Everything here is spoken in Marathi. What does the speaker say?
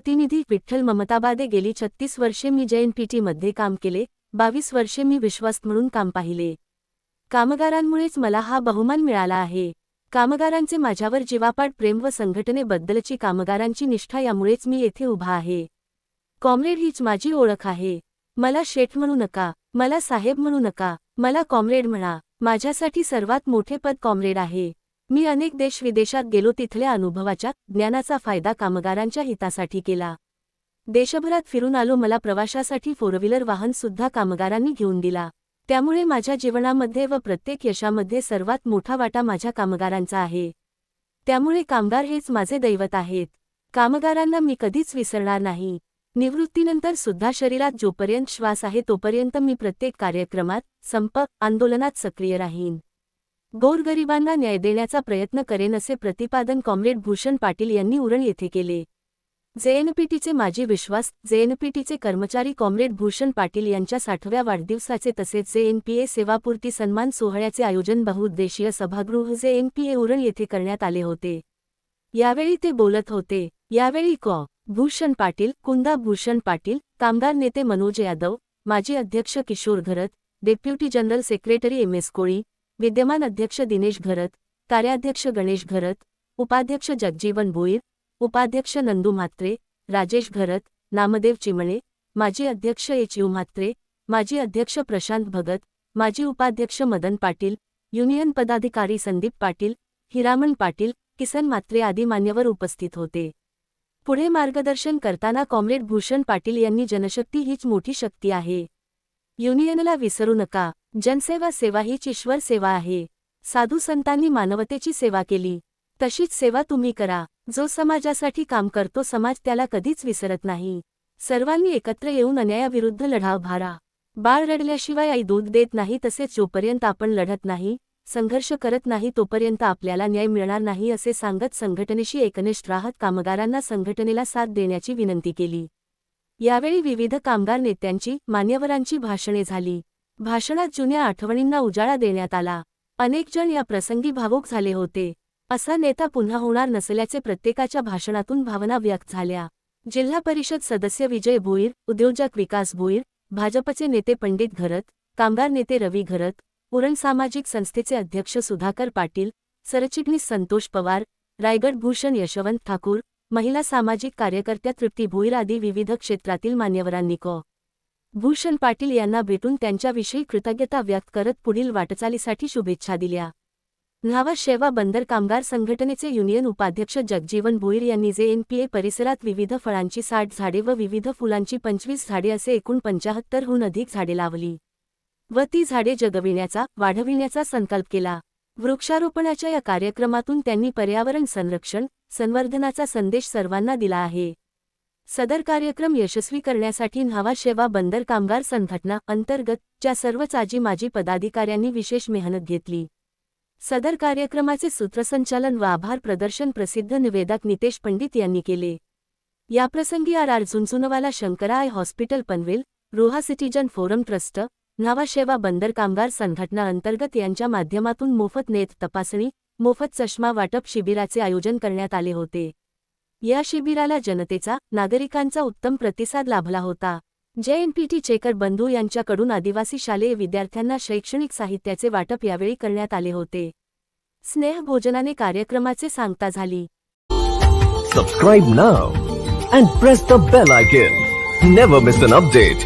प्रतिनिधी विठ्ठल ममताबादे गेली छत्तीस वर्षे मी जैन पी टीमध्ये काम केले बावीस वर्षे मी विश्वास्त म्हणून काम पाहिले. कामगारांमुळेच मला हा बहुमान मिळाला आहे. कामगारांचे माझ्यावर जीवापाड प्रेम व संघटनेबद्दलची कामगारांची निष्ठा यामुळेच मी येथे उभा आहे. कॉम्रेड हीच माझी ओळख आहे. मला शेठ म्हणू नका मला साहेब म्हणू नका मला कॉम्रेड म्हणा माझ्यासाठी सर्वात मोठे पद कॉम्रेड आहे. मी अनेक देश विदेशात गेलो तिथल्या अनुभवाच्या ज्ञानाचा फायदा कामगारांच्या हितासाठी केला. देशभरात फिरून आलो मला प्रवाशासाठी फोर व्हीलर वाहनसुद्धा कामगारांनी घेऊन दिला. त्यामुळे माझ्या जीवनामध्ये व प्रत्येक यशामध्ये सर्वात मोठा वाटा माझ्या कामगारांचा आहे. त्यामुळे कामगार हेच माझे दैवत आहेत. कामगारांना मी कधीच विसरणार नाही. निवृत्तीनंतर सुद्धा शरीरात जोपर्यंत श्वास आहे तोपर्यंत मी प्रत्येक कार्यक्रमात संप आंदोलनात सक्रिय राहीन. गोरगरिबांना न्याय देण्याचा प्रयत्न करेन असे प्रतिपादन कॉम्रेड भूषण पाटील यांनी उरण येथे केले. जेएनपीटीचे माजी विश्वास जेएनपीटीचे कर्मचारी कॉम्रेड भूषण पाटील यांच्या साठव्या वाढदिवसाचे तसेच जेएनपीए सेवापूर्ती सन्मान सोहळ्याचे आयोजन बहुउद्देशीय सभागृह जेएनपीए उरण येथे करण्यात आले होते. यावेळी ते बोलत होते. यावेळी कॉ. भूषण पाटील कुंदा भूषण पाटील कामगार नेते मनोज यादव माजी अध्यक्ष Kishor Gharat deputy general secretary M S Koli विद्यमान अध्यक्ष दिनेश घरत कार्याध्यक्ष गणेश घरत उपाध्यक्ष जगजीवन भोईर उपाध्यक्ष नंदू म्हात्रे राजेश घरत नामदेव चिमणे माजी अध्यक्ष एच यू म्हात्रे माजी अध्यक्ष प्रशांत भगत माजी उपाध्यक्ष मदन पाटील युनियन पदाधिकारी संदीप पाटील हिरामण पाटील किसन म्हात्रे आदी मान्यवर उपस्थित होते. पुढे मार्गदर्शन करताना कॉम्रेड भूषण पाटील यांनी जनशक्ती हीच मोठी शक्ती आहे. युनियनला विसरू नका. जनसेवा सेवा हीच ईश्वर सेवा आहे. साधू संतांनी मानवतेची सेवा केली. तशीच सेवा तुम्ही करा. जो समाजासाठी काम करतो समाज त्याला कधीच विसरत नाही. सर्वांनी एकत्र येऊन अन्यायाविरुद्ध लढा भारा. बाळ रडल्याशिवाय आई दूध देत नाही तसेच जोपर्यंत आपण लढत नाही संघर्ष करत नाही तोपर्यंत आपल्याला न्याय मिळणार नाही असे सांगत संघटनेशी एकनिष्ठ राहत कामगारांना संघटनेला साथ देण्याची विनंती केली. यावेळी विविध कामगार नेत्यांची मान्यवरांची भाषणे झाली. भाषणात जुन्या आठवणींना उजाळा देण्यात आला. अनेक जण या प्रसंगी भावूक झाले होते. असा नेता पुन्हा होणार नसल्याचे प्रत्येकाच्या भाषणातून भावना व्यक्त झाल्या. जिल्हा परिषद सदस्य विजय भोईर उद्योजक विकास भोईर भाजपचे नेते पंडित घरत कामगार नेते रवी घरत उरण सामाजिक संस्थेचे अध्यक्ष सुधाकर पाटील सरचिटणीस संतोष पवार रायगड भूषण यशवंत ठाकूर महिला सामाजिक कार्यकर्त्या तृप्ती भोईर आदी विविध क्षेत्रातील मान्यवरांनी क. भूषण पाटील यांना भेटून त्यांच्याविषयी कृतज्ञता व्यक्त करत पुढील वाटचालीसाठी शुभेच्छा दिल्या. न्हावा शेवा बंदर कामगार संघटनेचे युनियन उपाध्यक्ष जगजीवन भोईर यांनी जे एनपीए परिसरात विविध फळांची साठ झाडे व विविध फुलांची पंचवीस झाडे असे एकूण पंचाहत्तरहून अधिक झाडे लावली. व ती झाडे जगविण्याचा वाढविण्याचा संकल्प केला. वृक्षारोपणाच्या या कार्यक्रमातून त्यांनी पर्यावरण संरक्षण संवर्धनाचा संदेश सर्वांना दिला आहे. सदर कार्यक्रम यशस्वी करण्यासाठी न्हावा शेवा बंदर कामगार संघटना अंतर्गत च्या सर्वच आजी माजी पदाधिकाऱ्यांनी विशेष मेहनत घेतली. सदर कार्यक्रमाचे सूत्रसंचालन व आभार प्रदर्शन प्रसिद्ध निवेदक नितेश पंडित यांनी केले. याप्रसंगी R R Jhunjhunwala शंकराय hospital Panvel Roha citizen forum trust Nhava Sheva बंदर कामगार संघटना अंतर्गत यांच्या माध्यमातून मोफत नेत तपासणी मोफत चष्मा वाटप शिबिराचे आयोजन करण्यात आले होते. या शिबिराला जनतेचा नागरिकांचा उत्तम प्रतिसाद लाभला होता. जेएनपीटी चेकर बंधू यांच्याकडून आदिवासी शालेय विद्यार्थ्यांना शैक्षणिक साहित्याचे वाटप यावेळी करण्यात आले होते. स्नेहभोजनाने कार्यक्रमाचे सांगता झाली. Subscribe now and press the bell icon never miss an update